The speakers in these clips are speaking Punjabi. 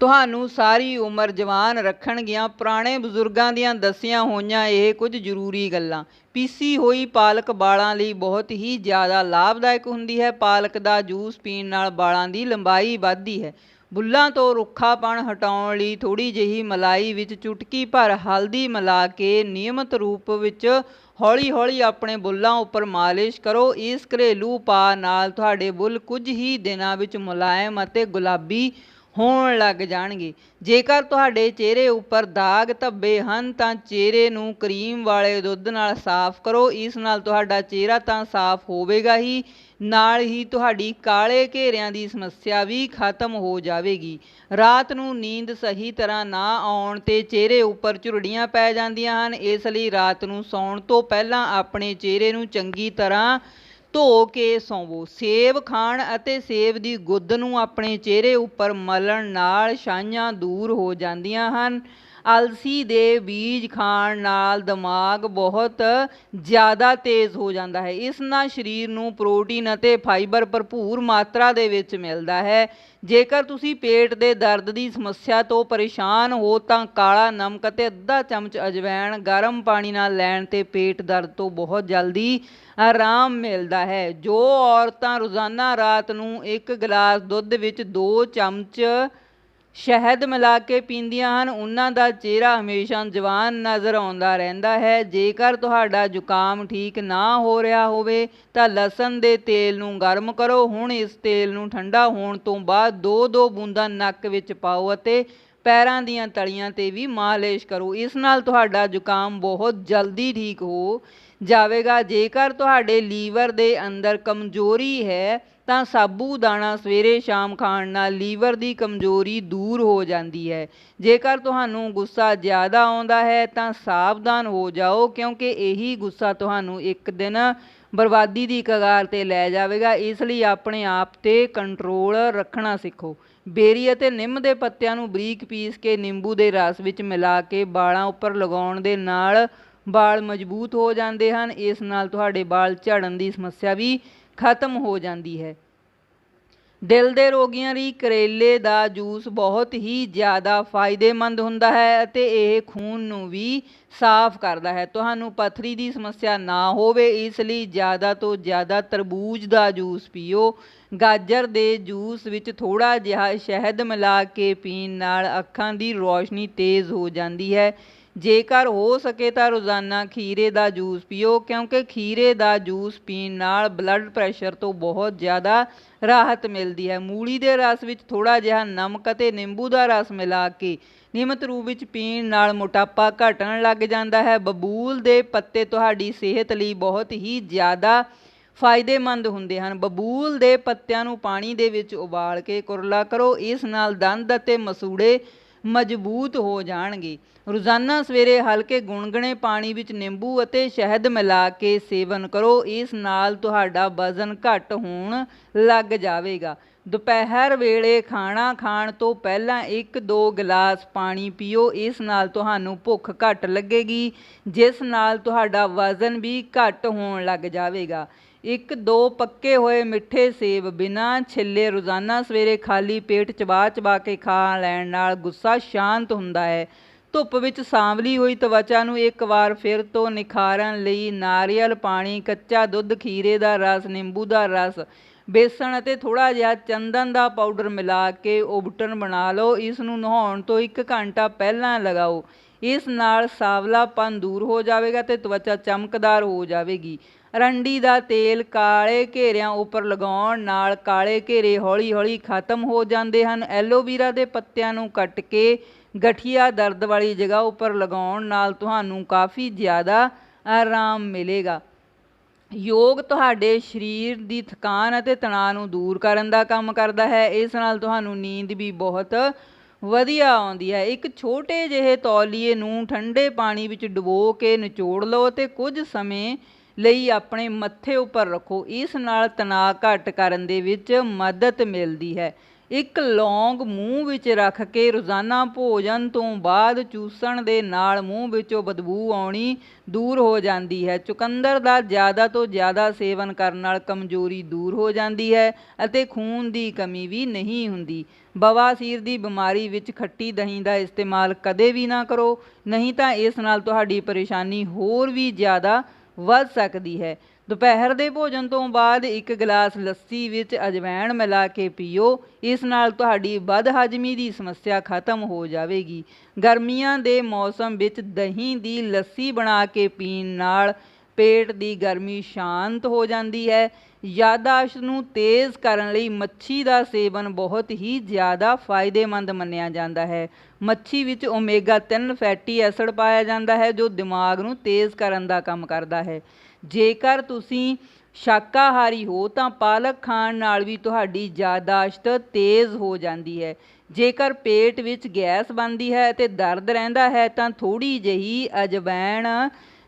ਤੁਹਾਨੂੰ ਸਾਰੀ ਉਮਰ ਜਵਾਨ ਰੱਖਣਗੀਆਂ, ਪੁਰਾਣੇ ਬਜ਼ੁਰਗਾਂ ਦੀਆਂ ਦੱਸੀਆਂ ਹੋਈਆਂ ਇਹ ਕੁਝ ਜ਼ਰੂਰੀ ਗੱਲਾਂ। ਪੀਸੀ ਹੋਈ ਪਾਲਕ ਵਾਲਾਂ ਲਈ ਬਹੁਤ ਹੀ ਜ਼ਿਆਦਾ ਲਾਭਦਾਇਕ ਹੁੰਦੀ ਹੈ। ਪਾਲਕ ਦਾ ਜੂਸ ਪੀਣ ਨਾਲ ਵਾਲਾਂ ਦੀ ਲੰਬਾਈ ਵੱਧਦੀ ਹੈ। ਬੁੱਲਾਂ ਤੋਂ ਰੁੱਖਾਪਣ ਹਟਾਉਣ ਲਈ ਥੋੜੀ ਜਿਹੀ ਮਲਾਈ ਵਿੱਚ ਚੁਟਕੀ ਭਰ ਹਲਦੀ ਮਿਲਾ ਕੇ ਨਿਯਮਤ ਰੂਪ ਵਿੱਚ ਹੌਲੀ-ਹੌਲੀ ਆਪਣੇ ਬੁੱਲਾਂ ਉੱਪਰ ਮਾਲਿਸ਼ ਕਰੋ। ਇਸ ਘਰੇਲੂ ਉਪਾਅ ਨਾਲ ਤੁਹਾਡੇ ਬੁੱਲ ਕੁਝ ਹੀ ਦਿਨਾਂ ਵਿੱਚ ਮੁਲਾਇਮ ਅਤੇ ਗੁਲਾਬੀ ਹੋਣ ਲੱਗ ਜਾਣਗੇ। ਜੇਕਰ ਤੁਹਾਡੇ ਚਿਹਰੇ ਉੱਪਰ ਦਾਗ ਧੱਬੇ ਹਨ, ਤਾਂ ਚਿਹਰੇ ਨੂੰ ਕਰੀਮ ਵਾਲੇ ਦੁੱਧ ਨਾਲ ਸਾਫ਼ ਕਰੋ। ਇਸ ਨਾਲ ਤੁਹਾਡਾ ਚਿਹਰਾ ਤਾਂ ਸਾਫ਼ ਹੋਵੇਗਾ ਹੀ, ਨਾਲ ਹੀ ਤੁਹਾਡੀ ਕਾਲੇ ਘੇਰਿਆਂ ਦੀ ਸਮੱਸਿਆ ਵੀ ਖਤਮ ਹੋ ਜਾਵੇਗੀ। ਰਾਤ ਨੂੰ ਨੀਂਦ ਸਹੀ ਤਰ੍ਹਾਂ ਨਾ ਆਉਣ ਤੇ ਚਿਹਰੇ ਉੱਪਰ ਝੁਰੜੀਆਂ ਪੈ ਜਾਂਦੀਆਂ ਹਨ। ਇਸ ਲਈ ਰਾਤ ਨੂੰ ਸੌਣ ਤੋਂ ਪਹਿਲਾਂ ਆਪਣੇ ਚਿਹਰੇ ਨੂੰ ਚੰਗੀ ਤਰ੍ਹਾਂ ਧੋ ਕੇ ਸੌਵੋ। ਸੇਬ ਖਾਣ ਅਤੇ ਸੇਬ ਦੀ ਗੁੱਦ ਨੂੰ ਆਪਣੇ ਚਿਹਰੇ ਉੱਪਰ ਮਲਣ ਨਾਲ ਛਾਈਆਂ ਦੂਰ ਹੋ ਜਾਂਦੀਆਂ ਹਨ। ਅਲਸੀ ਦੇ ਬੀਜ ਖਾਣ ਨਾਲ ਦਿਮਾਗ ਬਹੁਤ ਜ਼ਿਆਦਾ ਤੇਜ਼ ਹੋ ਜਾਂਦਾ ਹੈ। ਇਸ ਨਾਲ ਸਰੀਰ ਨੂੰ ਪ੍ਰੋਟੀਨ ਅਤੇ ਫਾਈਬਰ ਭਰਪੂਰ ਮਾਤਰਾ ਦੇ ਵਿੱਚ ਮਿਲਦਾ ਹੈ। ਜੇਕਰ ਤੁਸੀਂ ਪੇਟ ਦੇ ਦਰਦ ਦੀ ਸਮੱਸਿਆ ਤੋਂ ਪਰੇਸ਼ਾਨ ਹੋ ਤਾਂ ਕਾਲਾ ਨਮਕ ਅਤੇ ਅੱਧਾ ਚਮਚ ਅਜਵਾਇਣ ਗਰਮ ਪਾਣੀ ਨਾਲ ਲੈਣ ਤੇ ਪੇਟ ਦਰਦ ਤੋਂ ਬਹੁਤ ਜਲਦੀ ਆਰਾਮ ਮਿਲਦਾ ਹੈ। ਜੋ ਔਰਤਾਂ ਰੋਜ਼ਾਨਾ ਰਾਤ ਨੂੰ ਇੱਕ ਗਲਾਸ ਦੁੱਧ ਵਿੱਚ 2 ਚਮਚ ਸ਼ਹਿਦ ਮਿਲਾ ਕੇ ਪੀਂਦੀਆਂ ਹਨ, ਉਹਨਾਂ ਦਾ ਚਿਹਰਾ ਹਮੇਸ਼ਾ ਜਵਾਨ ਨਜ਼ਰ ਆਉਂਦਾ ਰਹਿੰਦਾ ਹੈ। ਜੇਕਰ ਤੁਹਾਡਾ ਜ਼ੁਕਾਮ ਠੀਕ ਨਾ ਹੋ ਰਿਹਾ ਹੋਵੇ, ਤਾਂ ਲਸਣ ਦੇ ਤੇਲ ਨੂੰ ਗਰਮ ਕਰੋ। ਹੁਣ ਇਸ ਤੇਲ ਨੂੰ ਠੰਡਾ ਹੋਣ ਤੋਂ ਬਾਅਦ ਦੋ ਦੋ ਬੂੰਦਾਂ ਨੱਕ ਵਿੱਚ ਪਾਓ ਅਤੇ ਪੈਰਾਂ ਦੀਆਂ ਤਲੀਆਂ ਤੇ ਵੀ ਮਾਲਿਸ਼ ਕਰੋ। ਇਸ ਨਾਲ ਤੁਹਾਡਾ ਜ਼ੁਕਾਮ ਬਹੁਤ ਜਲਦੀ ਠੀਕ ਹੋ ਜਾਵੇਗਾ। ਜੇਕਰ ਤੁਹਾਡੇ ਲੀਵਰ ਦੇ ਅੰਦਰ ਕਮਜ਼ੋਰੀ ਹੈ ਤਾਂ ਸਾਬੂ ਦਾਣਾ ਸਵੇਰੇ ਸ਼ਾਮ ਖਾਣ ਨਾਲ ਲੀਵਰ ਦੀ ਕਮਜ਼ੋਰੀ ਦੂਰ ਹੋ ਜਾਂਦੀ ਹੈ। ਜੇਕਰ ਤੁਹਾਨੂੰ ਗੁੱਸਾ ਜ਼ਿਆਦਾ ਆਉਂਦਾ ਹੈ, ਤਾਂ ਸਾਵਧਾਨ ਹੋ ਜਾਓ, ਕਿਉਂਕਿ ਇਹੀ ਗੁੱਸਾ ਤੁਹਾਨੂੰ ਇੱਕ ਦਿਨ ਬਰਬਾਦੀ ਦੀ ਕਗਾਰ ਤੇ ਲੈ ਜਾਵੇਗਾ। ਇਸ ਲਈ ਆਪਣੇ ਆਪ ਤੇ ਕੰਟਰੋਲ ਰੱਖਣਾ ਸਿੱਖੋ। ਬੇਰੀ ਅਤੇ ਨਿੰਮ ਦੇ ਪੱਤਿਆਂ ਨੂੰ ਬਰੀਕ ਪੀਸ ਕੇ ਨਿੰਬੂ ਦੇ ਰਸ ਵਿੱਚ ਮਿਲਾ ਕੇ ਵਾਲਾਂ ਉੱਪਰ ਲਗਾਉਣ ਦੇ ਨਾਲ ਬਾਲ ਮਜ਼ਬੂਤ ਹੋ ਜਾਂਦੇ ਹਨ। ਇਸ ਨਾਲ ਤੁਹਾਡੇ ਵਾਲ ਝੜਨ ਦੀ ਸਮੱਸਿਆ ਵੀ ਖਤਮ ਹੋ ਜਾਂਦੀ ਹੈ। ਦਿਲ ਦੇ ਰੋਗੀਆਂ ਲਈ ਕਰੇਲੇ ਦਾ ਜੂਸ ਬਹੁਤ ਹੀ ਜ਼ਿਆਦਾ ਫਾਇਦੇਮੰਦ ਹੁੰਦਾ ਹੈ ਅਤੇ ਇਹ ਖੂਨ ਨੂੰ ਵੀ ਸਾਫ਼ ਕਰਦਾ ਹੈ। ਤੁਹਾਨੂੰ ਪਥਰੀ ਦੀ ਸਮੱਸਿਆ ਨਾ ਹੋਵੇ, ਇਸ ਲਈ ਜ਼ਿਆਦਾ ਤੋਂ ਜ਼ਿਆਦਾ ਤਰਬੂਜ ਦਾ ਜੂਸ ਪੀਓ। ਗਾਜਰ ਦੇ ਜੂਸ ਵਿੱਚ ਥੋੜਾ ਜਿਹਾ ਸ਼ਹਿਦ ਮਿਲਾ ਕੇ ਪੀਣ ਨਾਲ ਅੱਖਾਂ ਦੀ ਰੌਸ਼ਨੀ ਤੇਜ਼ ਹੋ ਜਾਂਦੀ ਹੈ। ਜੇਕਰ ਹੋ ਸਕੇ ਤਾਂ ਰੋਜ਼ਾਨਾ ਖੀਰੇ ਦਾ ਜੂਸ ਪੀਓ, ਕਿਉਂਕਿ ਖੀਰੇ ਦਾ ਜੂਸ ਪੀਣ ਨਾਲ ਬਲੱਡ ਪ੍ਰੈਸ਼ਰ ਤੋਂ ਬਹੁਤ ਜ਼ਿਆਦਾ ਰਾਹਤ ਮਿਲਦੀ ਹੈ। ਮੂਲੀ ਦੇ ਰਸ ਵਿੱਚ ਥੋੜਾ ਜਿਹਾ ਨਮਕ ਅਤੇ ਨਿੰਬੂ ਦਾ ਰਸ ਮਿਲਾ ਕੇ ਨਿਯਮਤ ਰੂਪ ਵਿੱਚ ਪੀਣ ਨਾਲ ਮੋਟਾਪਾ ਘਟਣ ਲੱਗ ਜਾਂਦਾ ਹੈ। ਬਬੂਲ ਦੇ ਪੱਤੇ ਤੁਹਾਡੀ ਸਿਹਤ ਲਈ ਬਹੁਤ ਹੀ ਜ਼ਿਆਦਾ ਫਾਇਦੇਮੰਦ ਹੁੰਦੇ ਹਨ। ਬਬੂਲ ਦੇ ਪੱਤਿਆਂ ਨੂੰ ਪਾਣੀ ਦੇ ਵਿੱਚ ਉਬਾਲ ਕੇ ਕੁਰਲਾ ਕਰੋ। ਇਸ ਨਾਲ ਦੰਦ ਅਤੇ ਮਸੂੜੇ ਮਜ਼ਬੂਤ ਹੋ ਜਾਣਗੇ। ਰੋਜ਼ਾਨਾ ਸਵੇਰੇ ਹਲਕੇ ਗੁਣਗਣੇ ਪਾਣੀ ਵਿੱਚ ਨਿੰਬੂ ਅਤੇ ਸ਼ਹਿਦ ਮਿਲਾ ਕੇ ਸੇਵਨ ਕਰੋ। ਇਸ ਨਾਲ ਤੁਹਾਡਾ ਵਜ਼ਨ ਘੱਟ ਹੋਣ ਲੱਗ ਜਾਵੇਗਾ। ਦੁਪਹਿਰ ਵੇਲੇ ਖਾਣਾ ਖਾਣ ਤੋਂ ਪਹਿਲਾਂ 1-2 ਗਲਾਸ ਪਾਣੀ ਪੀਓ। ਇਸ ਨਾਲ ਤੁਹਾਨੂੰ ਭੁੱਖ ਘੱਟ ਲੱਗੇਗੀ, ਜਿਸ ਨਾਲ ਤੁਹਾਡਾ ਵਜ਼ਨ ਵੀ ਘੱਟ ਹੋਣ ਲੱਗ ਜਾਵੇਗਾ। ਇੱਕ ਦੋ ਪੱਕੇ ਹੋਏ ਮਿੱਠੇ ਸੇਬ ਬਿਨਾਂ ਛਿੱਲੇ ਰੋਜ਼ਾਨਾ ਸਵੇਰੇ ਖਾਲੀ ਪੇਟ ਚਬਾ ਚਬਾ ਕੇ ਖਾ ਲੈਣ ਨਾਲ ਗੁੱਸਾ ਸ਼ਾਂਤ ਹੁੰਦਾ ਹੈ। ਧੁੱਪ ਵਿੱਚ ਸਾਂਵਲੀ ਹੋਈ ਤਵਚਾ ਨੂੰ ਇੱਕ ਵਾਰ ਫਿਰ ਤੋਂ ਨਿਖਾਰਨ ਲਈ ਨਾਰੀਅਲ ਪਾਣੀ, ਕੱਚਾ ਦੁੱਧ, ਖੀਰੇ ਦਾ ਰਸ, ਨਿੰਬੂ ਦਾ ਰਸ, ਬੇਸਣ ਅਤੇ ਥੋੜਾ ਜਿਹਾ ਚੰਦਨ ਦਾ ਪਾਊਡਰ ਮਿਲਾ ਕੇ ਉਬਟਨ ਬਣਾ ਲਓ। ਇਸ ਨੂੰ ਨਹਾਉਣ ਤੋਂ 1 ਘੰਟਾ ਪਹਿਲਾਂ ਲਗਾਓ। ਇਸ ਨਾਲ ਸਾਵਲਾਪਨ ਦੂਰ ਹੋ ਜਾਵੇਗਾ ਤੇ ਤਵਚਾ ਚਮਕਦਾਰ ਹੋ ਜਾਵੇਗੀ। ਰੰਡੀ ਦਾ ਤੇਲ ਕਾਲੇ ਘੇਰਿਆਂ ਉੱਪਰ ਲਗਾਉਣ ਨਾਲ ਕਾਲੇ ਘੇਰੇ ਹੌਲੀ-ਹੌਲੀ ਖਤਮ ਹੋ ਜਾਂਦੇ ਹਨ। ਐਲੋਵੀਰਾ ਦੇ ਪੱਤਿਆਂ ਨੂੰ ਕੱਟ ਕੇ ਗਠੀਆ ਦਰਦ ਵਾਲੀ ਜਗ੍ਹਾ ਉੱਪਰ ਲਗਾਉਣ ਨਾਲ ਤੁਹਾਨੂੰ ਕਾਫੀ ਜ਼ਿਆਦਾ ਆਰਾਮ ਮਿਲੇਗਾ। ਯੋਗ ਤੁਹਾਡੇ ਸਰੀਰ ਦੀ ਥਕਾਨ ਅਤੇ ਤਣਾਅ ਨੂੰ ਦੂਰ ਕਰਨ ਦਾ ਕੰਮ ਕਰਦਾ ਹੈ। ਇਸ ਨਾਲ ਤੁਹਾਨੂੰ ਨੀਂਦ ਵੀ ਬਹੁਤ ਵਧੀਆ ਆਉਂਦੀ ਹੈ। ਇੱਕ ਛੋਟੇ ਜਿਹੇ ਤੌਲੀਏ ਨੂੰ ਠੰਡੇ ਪਾਣੀ ਵਿੱਚ ਡੁਬੋ ਕੇ ਨਿਚੋੜ ਲਓ ਤੇ ਕੁਝ ਸਮੇਂ ਲਈ ਆਪਣੇ ਮੱਥੇ ਉੱਪਰ ਰੱਖੋ। ਇਸ ਨਾਲ ਤਣਾਅ ਘੱਟ ਕਰਨ ਦੇ ਵਿੱਚ ਮਦਦ ਮਿਲਦੀ ਹੈ। ਇੱਕ ਲੌਂਗ ਮੂੰਹ ਵਿੱਚ ਰੱਖ ਕੇ ਰੋਜ਼ਾਨਾ ਭੋਜਨ ਤੋਂ ਬਾਅਦ ਚੂਸਣ ਦੇ ਨਾਲ ਮੂੰਹ ਵਿੱਚੋਂ ਬਦਬੂ ਆਉਣੀ ਦੂਰ ਹੋ ਜਾਂਦੀ ਹੈ। ਚੁਕੰਦਰ ਦਾ ਜ਼ਿਆਦਾ ਤੋਂ ਜ਼ਿਆਦਾ ਸੇਵਨ ਕਰਨ ਨਾਲ ਕਮਜ਼ੋਰੀ ਦੂਰ ਹੋ ਜਾਂਦੀ ਹੈ ਅਤੇ ਖੂਨ ਦੀ ਕਮੀ ਵੀ ਨਹੀਂ ਹੁੰਦੀ। ਬਵਾਸੀਰ ਦੀ ਬਿਮਾਰੀ ਵਿੱਚ ਖੱਟੀ ਦਹੀਂ ਦਾ ਇਸਤੇਮਾਲ ਕਦੇ ਵੀ ਨਾ ਕਰੋ। ਨਹੀਂ ਤਾਂ ਇਸ ਨਾਲ ਤੁਹਾਡੀ ਪਰੇਸ਼ਾਨੀ ਹੋਰ ਵੀ ਜ਼ਿਆਦਾ ਵੱਧ ਸਕਦੀ ਹੈ। ਦੁਪਹਿਰ ਦੇ ਭੋਜਨ ਤੋਂ ਬਾਅਦ ਇੱਕ ਗਲਾਸ ਲੱਸੀ ਵਿੱਚ ਅਜਵਾਇਣ ਮਿਲਾ ਕੇ ਪੀਓ। ਇਸ ਨਾਲ ਤੁਹਾਡੀ ਬਦਹਜ਼ਮੀ ਦੀ ਸਮੱਸਿਆ ਖਤਮ ਹੋ ਜਾਵੇਗੀ। ਗਰਮੀਆਂ ਦੇ ਮੌਸਮ ਵਿੱਚ ਦਹੀਂ ਦੀ ਲੱਸੀ ਬਣਾ ਕੇ ਪੀਣ ਨਾਲ ਪੇਟ ਦੀ ਗਰਮੀ ਸ਼ਾਂਤ ਹੋ ਜਾਂਦੀ ਹੈ। ਯਾਦਾਸ਼ਤ ਨੂੰ ਤੇਜ਼ ਕਰਨ ਲਈ ਮੱਛੀ ਦਾ ਸੇਵਨ ਬਹੁਤ ਹੀ ਜ਼ਿਆਦਾ ਫਾਇਦੇਮੰਦ ਮੰਨਿਆ ਜਾਂਦਾ ਹੈ। ਮੱਛੀ ਵਿੱਚ ਓਮੇਗਾ 3 ਫੈਟੀ ਐਸਿਡ ਪਾਇਆ ਜਾਂਦਾ ਹੈ, ਜੋ ਦਿਮਾਗ ਨੂੰ ਤੇਜ਼ ਕਰਨ ਦਾ ਕੰਮ ਕਰਦਾ ਹੈ। ਜੇਕਰ ਤੁਸੀਂ ਸ਼ਾਕਾਹਾਰੀ ਹੋ, ਤਾਂ ਪਾਲਕ ਖਾਣ ਨਾਲ ਵੀ ਤੁਹਾਡੀ ਯਾਦਾਸ਼ਤ ਤੇਜ਼ ਹੋ ਜਾਂਦੀ ਹੈ। ਜੇਕਰ ਪੇਟ ਵਿੱਚ ਗੈਸ ਬਣਦੀ ਹੈ ਅਤੇ ਦਰਦ ਰਹਿੰਦਾ ਹੈ, ਤਾਂ ਥੋੜੀ ਜਿਹੀ ਅਜਵੈਣ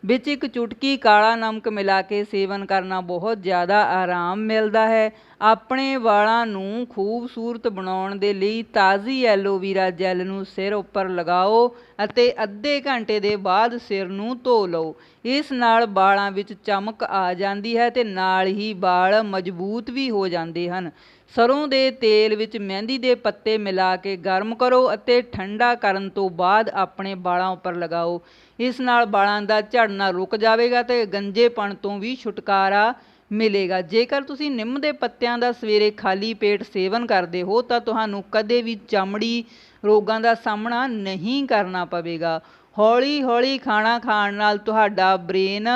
ਵਿੱਚ ਇੱਕ ਚੁਟਕੀ ਕਾਲਾ ਨਮਕ ਮਿਲਾ ਕੇ ਸੇਵਨ ਕਰਨਾ ਬਹੁਤ ਜ਼ਿਆਦਾ ਆਰਾਮ ਮਿਲਦਾ ਹੈ। ਆਪਣੇ ਵਾਲਾਂ ਨੂੰ ਖੂਬਸੂਰਤ ਬਣਾਉਣ ਦੇ ਲਈ ਤਾਜ਼ੀ ਐਲੋਵੀਰਾ ਜੈਲ ਨੂੰ ਸਿਰ ਉੱਪਰ ਲਗਾਓ। ਅਤੇ ਅੱਧੇ ਘੰਟੇ ਦੇ ਬਾਅਦ ਸਿਰ ਨੂੰ ਧੋ ਲਓ। ਇਸ ਨਾਲ ਵਾਲਾਂ ਵਿੱਚ ਚਮਕ ਆ ਜਾਂਦੀ ਹੈ ਤੇ ਨਾਲ ਹੀ ਵਾਲ ਮਜ਼ਬੂਤ ਵੀ ਹੋ ਜਾਂਦੇ ਹਨ। ਸਰੋਂ ਦੇ ਤੇਲ ਵਿੱਚ ਮਹਿੰਦੀ ਦੇ ਪੱਤੇ ਮਿਲਾ ਕੇ ਗਰਮ ਕਰੋ ਅਤੇ ਠੰਡਾ ਕਰਨ ਤੋਂ ਬਾਅਦ ਆਪਣੇ ਵਾਲਾਂ ਉੱਪਰ ਲਗਾਓ। ਇਸ ਨਾਲ ਵਾਲਾਂ ਦਾ ਝੜਨਾ ਰੁਕ ਜਾਵੇਗਾ ਤੇ ਗੰਜੇਪਣ ਤੋਂ ਵੀ ਛੁਟਕਾਰਾ ਮਿਲੇਗਾ। ਜੇਕਰ ਤੁਸੀਂ ਨਿੰਮ ਦੇ ਪੱਤਿਆਂ ਦਾ ਸਵੇਰੇ ਖਾਲੀ ਪੇਟ ਸੇਵਨ ਕਰਦੇ ਹੋ ਤਾਂ ਤੁਹਾਨੂੰ ਕਦੇ ਵੀ ਚਮੜੀ ਰੋਗਾਂ ਦਾ ਸਾਹਮਣਾ ਨਹੀਂ ਕਰਨਾ ਪਵੇਗਾ। ਹੌਲੀ ਹੌਲੀ ਖਾਣਾ ਖਾਣ ਨਾਲ ਤੁਹਾਡਾ ਬ੍ਰੇਨ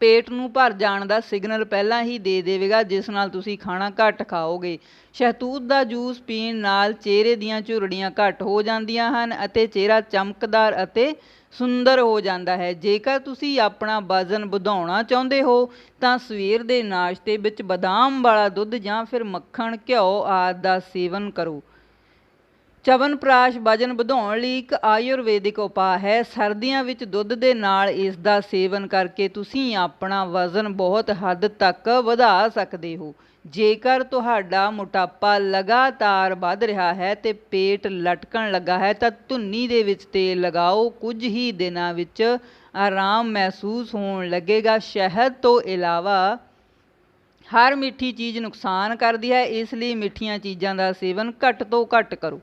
ਪੇਟ ਨੂੰ ਭਰ ਜਾਣ ਦਾ ਸਿਗਨਲ ਪਹਿਲਾਂ ਹੀ ਦੇ ਦੇਵੇਗਾ, ਜਿਸ ਨਾਲ ਤੁਸੀਂ ਖਾਣਾ ਘੱਟ ਖਾਓਗੇ। ਸ਼ਹਿਤੂਤ ਦਾ ਜੂਸ ਪੀਣ ਨਾਲ ਚਿਹਰੇ ਦੀਆਂ ਝੁਰੜੀਆਂ ਘੱਟ ਹੋ ਜਾਂਦੀਆਂ ਹਨ ਅਤੇ ਚਿਹਰਾ ਚਮਕਦਾਰ ਅਤੇ ਸੁੰਦਰ ਹੋ ਜਾਂਦਾ ਹੈ। ਜੇਕਰ ਤੁਸੀਂ ਆਪਣਾ ਵਜ਼ਨ ਵਧਾਉਣਾ ਚਾਹੁੰਦੇ ਹੋ, ਤਾਂ ਸਵੇਰ ਦੇ ਨਾਸ਼ਤੇ ਵਿੱਚ ਬਦਾਮ ਵਾਲਾ ਦੁੱਧ ਜਾਂ ਫਿਰ ਮੱਖਣ, ਘਿਓ ਆਦਿ ਦਾ ਸੇਵਨ ਕਰੋ। ਚਵਨਪ੍ਰਾਸ਼ ਵਜਨ ਵਧਾਉਣ ਲਈ ਇੱਕ ਆਯੁਰਵੈਦਿਕ ਉਪਾਅ ਹੈ। ਸਰਦੀਆਂ ਵਿੱਚ ਦੁੱਧ ਦੇ ਨਾਲ ਇਸ ਦਾ ਸੇਵਨ ਕਰਕੇ ਤੁਸੀਂ ਆਪਣਾ ਵਜ਼ਨ ਬਹੁਤ ਹੱਦ ਤੱਕ ਵਧਾ ਸਕਦੇ ਹੋ। ਜੇਕਰ ਤੁਹਾਡਾ ਮੋਟਾਪਾ ਲਗਾਤਾਰ ਵੱਧ ਰਿਹਾ ਹੈ ਤੇ ਪੇਟ ਲਟਕਣ ਲੱਗਾ ਹੈ, ਤਾਂ ਧੁੰਨੀ ਦੇ ਵਿੱਚ ਤੇਲ ਲਗਾਓ। ਕੁਝ ਹੀ ਦਿਨਾਂ ਵਿੱਚ ਆਰਾਮ ਮਹਿਸੂਸ ਹੋਣ ਲੱਗੇਗਾ। ਸ਼ਹਿਦ ਤੋਂ ਇਲਾਵਾ ਹਰ ਮਿੱਠੀ ਚੀਜ਼ ਨੁਕਸਾਨ ਕਰਦੀ ਹੈ, ਇਸ ਲਈ ਮਿੱਠੀਆਂ ਚੀਜ਼ਾਂ ਦਾ ਸੇਵਨ ਘੱਟ ਤੋਂ ਘੱਟ ਕਰੋ।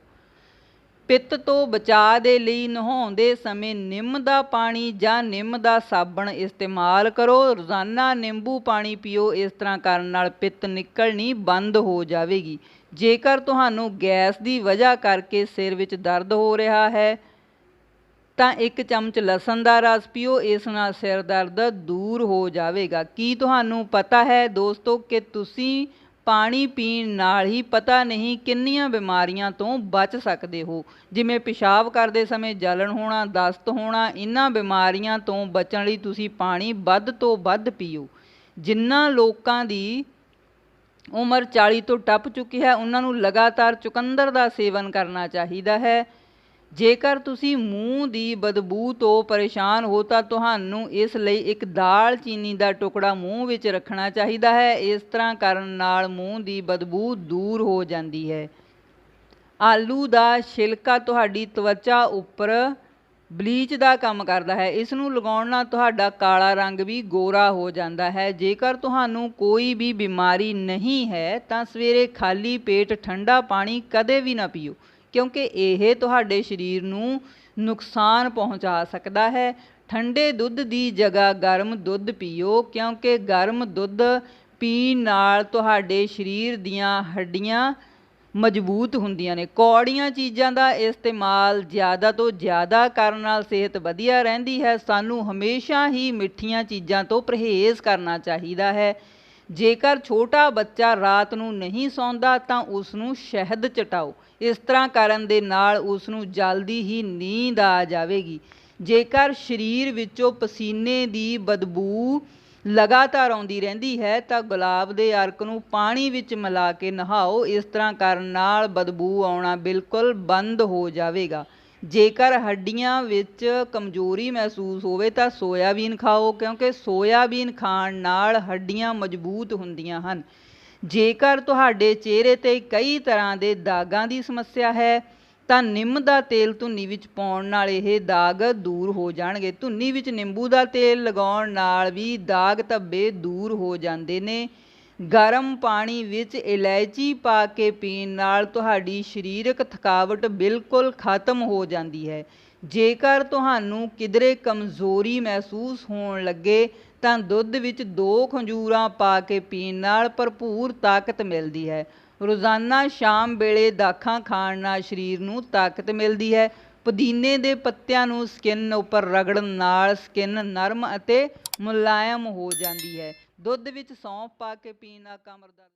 ਪਿੱਤ ਤੋਂ ਬਚਾਅ ਦੇ ਲਈ ਨਹਾਉਂਦੇ ਸਮੇਂ ਨਿੰਮ ਦਾ ਪਾਣੀ ਜਾਂ ਨਿੰਮ ਦਾ ਸਾਬਣ ਇਸਤੇਮਾਲ ਕਰੋ। ਰੋਜ਼ਾਨਾ ਨਿੰਬੂ ਪਾਣੀ ਪੀਓ, ਇਸ ਤਰ੍ਹਾਂ ਕਰਨ ਨਾਲ ਪਿੱਤ ਨਿਕਲਣੀ ਬੰਦ ਹੋ ਜਾਵੇਗੀ। ਜੇਕਰ ਤੁਹਾਨੂੰ ਗੈਸ ਦੀ ਵਜ੍ਹਾ ਕਰਕੇ ਸਿਰ ਵਿੱਚ ਦਰਦ ਹੋ ਰਿਹਾ ਹੈ, ਤਾਂ ਇੱਕ ਚਮਚ ਲਸਣ ਦਾ ਰਸ ਪੀਓ, ਇਸ ਨਾਲ ਸਿਰ ਦਰਦ ਦੂਰ ਹੋ ਜਾਵੇਗਾ। ਕੀ ਤੁਹਾਨੂੰ ਪਤਾ ਹੈ ਦੋਸਤੋ ਕਿ ਤੁਸੀਂ ਪਾਣੀ ਪੀਣ ਨਾਲ ਹੀ ਪਤਾ ਨਹੀਂ ਕਿੰਨੀਆਂ ਬਿਮਾਰੀਆਂ ਤੋਂ ਬਚ ਸਕਦੇ ਹੋ। ਜਿਵੇਂ ਪਿਸ਼ਾਬ ਕਰਦੇ ਸਮੇਂ ਜਲਣ ਹੋਣਾ, ਦਸਤ ਹੋਣਾ ਇਹਨਾਂ ਬਿਮਾਰੀਆਂ ਤੋਂ ਬਚਣ ਲਈ ਤੁਸੀਂ ਪਾਣੀ ਵੱਧ ਤੋਂ ਵੱਧ ਪੀਓ। ਜਿਨ੍ਹਾਂ ਲੋਕਾਂ ਦੀ ਉਮਰ 40 ਤੋਂ ਟੱਪ ਚੁੱਕੀ ਹੈ ਉਹਨਾਂ ਨੂੰ ਲਗਾਤਾਰ ਚੁਕੰਦਰ ਦਾ ਸੇਵਨ ਕਰਨਾ ਚਾਹੀਦਾ ਹੈ। ਜੇਕਰ ਤੁਸੀਂ ਮੂੰਹ ਦੀ ਬਦਬੂ ਤੋਂ ਪਰੇਸ਼ਾਨ ਹੋ ਤਾਂ ਤੁਹਾਨੂੰ ਇਸ ਲਈ ਇੱਕ ਦਾਲ ਚੀਨੀ ਦਾ ਟੁਕੜਾ ਮੂੰਹ ਵਿੱਚ ਰੱਖਣਾ ਚਾਹੀਦਾ ਹੈ। ਇਸ ਤਰ੍ਹਾਂ ਕਰਨ ਨਾਲ ਮੂੰਹ ਦੀ ਬਦਬੂ ਦੂਰ ਹੋ ਜਾਂਦੀ ਹੈ। ਆਲੂ ਦਾ ਛਿਲਕਾ ਤੁਹਾਡੀ ਤਵਚਾ ਉੱਪਰ ਬਲੀਚ ਦਾ ਕੰਮ ਕਰਦਾ ਹੈ। ਇਸ ਨੂੰ ਲਗਾਉਣ ਨਾਲ ਤੁਹਾਡਾ ਕਾਲਾ ਰੰਗ ਵੀ ਗੋਰਾ ਹੋ ਜਾਂਦਾ ਹੈ। ਜੇਕਰ ਤੁਹਾਨੂੰ ਕੋਈ ਵੀ ਬਿਮਾਰੀ ਨਹੀਂ ਹੈ ਤਾਂ ਸਵੇਰੇ ਖਾਲੀ ਪੇਟ ਠੰਡਾ ਪਾਣੀ ਕਦੇ ਵੀ ਨਾ ਪੀਓ। ਕਿਉਂਕਿ ਇਹ ਤੁਹਾਡੇ ਸਰੀਰ ਨੂੰ ਨੁਕਸਾਨ ਪਹੁੰਚਾ ਸਕਦਾ ਹੈ। ਠੰਡੇ ਦੁੱਧ ਦੀ ਜਗ੍ਹਾ ਗਰਮ ਦੁੱਧ ਪੀਓ, ਕਿਉਂਕਿ ਗਰਮ ਦੁੱਧ ਪੀਣ ਨਾਲ ਤੁਹਾਡੇ ਸਰੀਰ ਦੀਆਂ ਹੱਡੀਆਂ ਮਜ਼ਬੂਤ ਹੁੰਦੀਆਂ ਨੇ। ਕੌੜੀਆਂ ਚੀਜ਼ਾਂ ਦਾ ਇਸਤੇਮਾਲ ਜ਼ਿਆਦਾ ਤੋਂ ਜ਼ਿਆਦਾ ਕਰਨ ਨਾਲ ਸਿਹਤ ਵਧੀਆ ਰਹਿੰਦੀ ਹੈ। ਸਾਨੂੰ ਹਮੇਸ਼ਾ ਹੀ ਮਿੱਠੀਆਂ ਚੀਜ਼ਾਂ ਤੋਂ ਪਰਹੇਜ਼ ਕਰਨਾ ਚਾਹੀਦਾ ਹੈ। ਜੇਕਰ ਛੋਟਾ ਬੱਚਾ ਰਾਤ ਨੂੰ ਨਹੀਂ ਸੌਂਦਾ ਤਾਂ ਉਸ ਨੂੰ ਸ਼ਹਿਦ ਚਟਾਓ। ਇਸ ਤਰ੍ਹਾਂ ਕਰਨ ਦੇ ਨਾਲ ਉਸ ਨੂੰ ਜਲਦੀ ਹੀ ਨੀਂਦ ਆ ਜਾਵੇਗੀ। ਜੇਕਰ ਸਰੀਰ ਵਿੱਚੋਂ ਪਸੀਨੇ ਦੀ ਬਦਬੂ ਲਗਾਤਾਰ ਆਉਂਦੀ ਰਹਿੰਦੀ ਹੈ ਤਾਂ ਗੁਲਾਬ ਦੇ ਅਰਕ ਨੂੰ ਪਾਣੀ ਵਿੱਚ ਮਿਲਾ ਕੇ ਨਹਾਓ। ਇਸ ਤਰ੍ਹਾਂ ਕਰਨ ਨਾਲ ਬਦਬੂ ਆਉਣਾ ਬਿਲਕੁਲ ਬੰਦ ਹੋ ਜਾਵੇਗਾ। ਜੇਕਰ ਹੱਡੀਆਂ ਵਿੱਚ ਕਮਜ਼ੋਰੀ ਮਹਿਸੂਸ ਹੋਵੇ ਤਾਂ ਸੋਇਆਬੀਨ ਖਾਓ, ਕਿਉਂਕਿ ਸੋਇਆਬੀਨ ਖਾਣ ਨਾਲ ਹੱਡੀਆਂ ਮਜ਼ਬੂਤ ਹੁੰਦੀਆਂ ਹਨ। ਜੇਕਰ ਤੁਹਾਡੇ ਚਿਹਰੇ ਤੇ ਕਈ ਤਰ੍ਹਾਂ ਦੇ ਦਾਗਾਂ ਦੀ ਸਮੱਸਿਆ ਹੈ, ਤਾਂ ਨਿੰਮ ਦਾ ਤੇਲ ਧੁੰਨੀ ਵਿੱਚ ਪਾਉਣ ਨਾਲ ਇਹ ਦਾਗ ਦੂਰ ਹੋ ਜਾਣਗੇ। ਧੁੰਨੀ ਵਿੱਚ ਨਿੰਬੂ ਦਾ ਤੇਲ ਲਗਾਉਣ ਨਾਲ ਵੀ ਦਾਗ ਧੱਬੇ ਦੂਰ ਹੋ ਜਾਂਦੇ ਨੇ। ਗਰਮ ਪਾਣੀ ਵਿੱਚ ਇਲਾਇਚੀ ਪਾ ਕੇ ਪੀਣ ਨਾਲ ਤੁਹਾਡੀ ਸਰੀਰਕ ਥਕਾਵਟ ਬਿਲਕੁਲ ਖਤਮ ਹੋ ਜਾਂਦੀ ਹੈ। ਜੇਕਰ ਤੁਹਾਨੂੰ ਕਿਧਰੇ ਕਮਜ਼ੋਰੀ ਮਹਿਸੂਸ ਹੋਣ ਲੱਗੇ, ਤਾਂ ਦੁੱਧ ਵਿੱਚ ਦੋ ਖੰਜੂਰਾਂ ਪਾ ਕੇ ਪੀਣ ਨਾਲ ਭਰਪੂਰ ਤਾਕਤ ਮਿਲਦੀ ਹੈ। ਰੋਜ਼ਾਨਾ ਸ਼ਾਮ ਵੇਲੇ ਦਾਖਾਂ ਖਾਣ ਨਾਲ ਸਰੀਰ ਨੂੰ ਤਾਕਤ ਮਿਲਦੀ ਹੈ। ਪੁਦੀਨੇ ਦੇ ਪੱਤਿਆਂ ਨੂੰ ਸਕਿਨ ਉੱਪਰ ਰਗੜਨ ਨਾਲ ਸਕਿਨ ਨਰਮ ਅਤੇ ਮੁਲਾਇਮ ਹੋ ਜਾਂਦੀ ਹੈ। ਦੁੱਧ ਵਿੱਚ ਸੌਂਫ ਪਾ ਕੇ ਪੀਣ ਨਾਲ ਕਮਰ ਦਰਦ